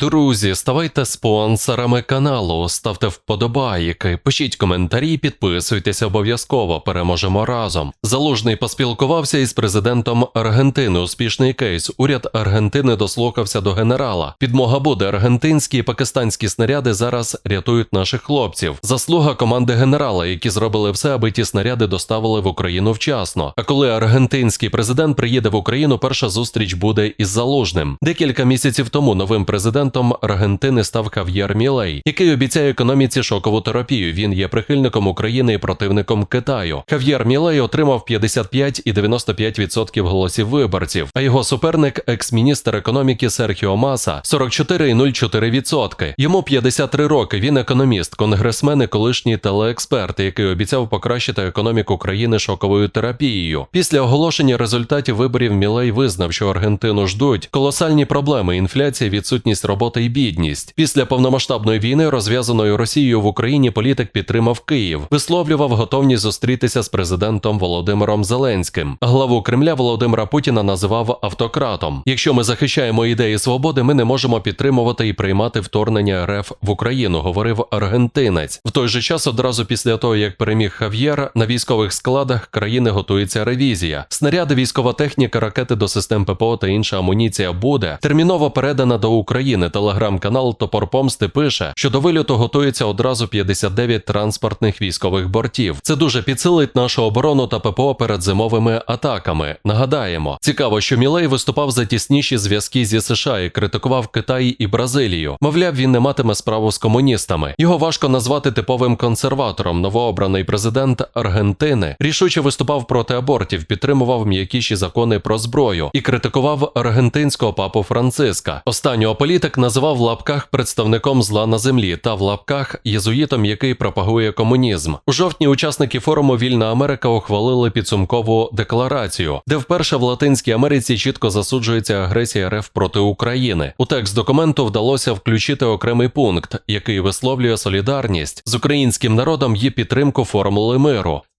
Друзі, ставайте спонсорами каналу, ставте вподобайки, пишіть коментарі, підписуйтесь обов'язково. Переможемо разом. Залужний поспілкувався із президентом Аргентини. Успішний кейс. Уряд Аргентини дослухався до генерала. Підмога буде. Аргентинські і пакистанські снаряди зараз рятують наших хлопців. Заслуга команди генерала, які зробили все, аби ті снаряди доставили в Україну вчасно. А коли аргентинський президент приїде в Україну, перша зустріч буде із залужним. Декілька місяців тому новим президентом Аргентини став Хав'єр Мілей, який обіцяє економіці шокову терапію. Він є прихильником України і противником Китаю. Хав'єр Мілей отримав 55 і 95% голосів виборців, а його суперник, екс-міністр економіки Серхіо Маса, 44,04%. Йому 53 роки. Він економіст, конгресмен і колишній телеексперт, який обіцяв покращити економіку країни шоковою терапією. Після оголошення результатів виборів Мілей визнав, що Аргентину ждуть колосальні проблеми: інфляція, відсутність роботи і бідність. Після повномасштабної війни, розв'язаної Росією в Україні, політик підтримав Київ, висловлював готовність зустрітися з президентом Володимиром Зеленським. Главу Кремля Володимира Путіна називав автократом. Якщо ми захищаємо ідеї свободи, ми не можемо підтримувати і приймати вторгнення РФ в Україну, говорив аргентинець. В той же час, одразу після того, як переміг Хав'єр, на військових складах країни готується ревізія. Снаряди, військова техніка, ракети до систем ППО та інша амуніція буде терміново передана до України. Телеграм-канал Топор Помсти пише, що до вильоту готується одразу 59 транспортних військових бортів. Це дуже підсилить нашу оборону та ППО перед зимовими атаками. Нагадаємо, цікаво, що Мілей виступав за тісніші зв'язки зі США і критикував Китай і Бразилію. Мовляв, він не матиме справу з комуністами. Його важко назвати типовим консерватором. Новообраний президент Аргентини рішуче виступав проти абортів, підтримував м'якіші закони про зброю і критикував аргентинського папу Франциска. Останнього політик називав в лапках представником зла на землі та в лапках єзуїтом, який пропагує комунізм. У жовтні учасники форуму Вільна Америка ухвалили підсумкову декларацію, де вперше в Латинській Америці чітко засуджується агресія РФ проти України. У текст документу вдалося включити окремий пункт, який висловлює солідарність з українським народом і підтримку формули миру.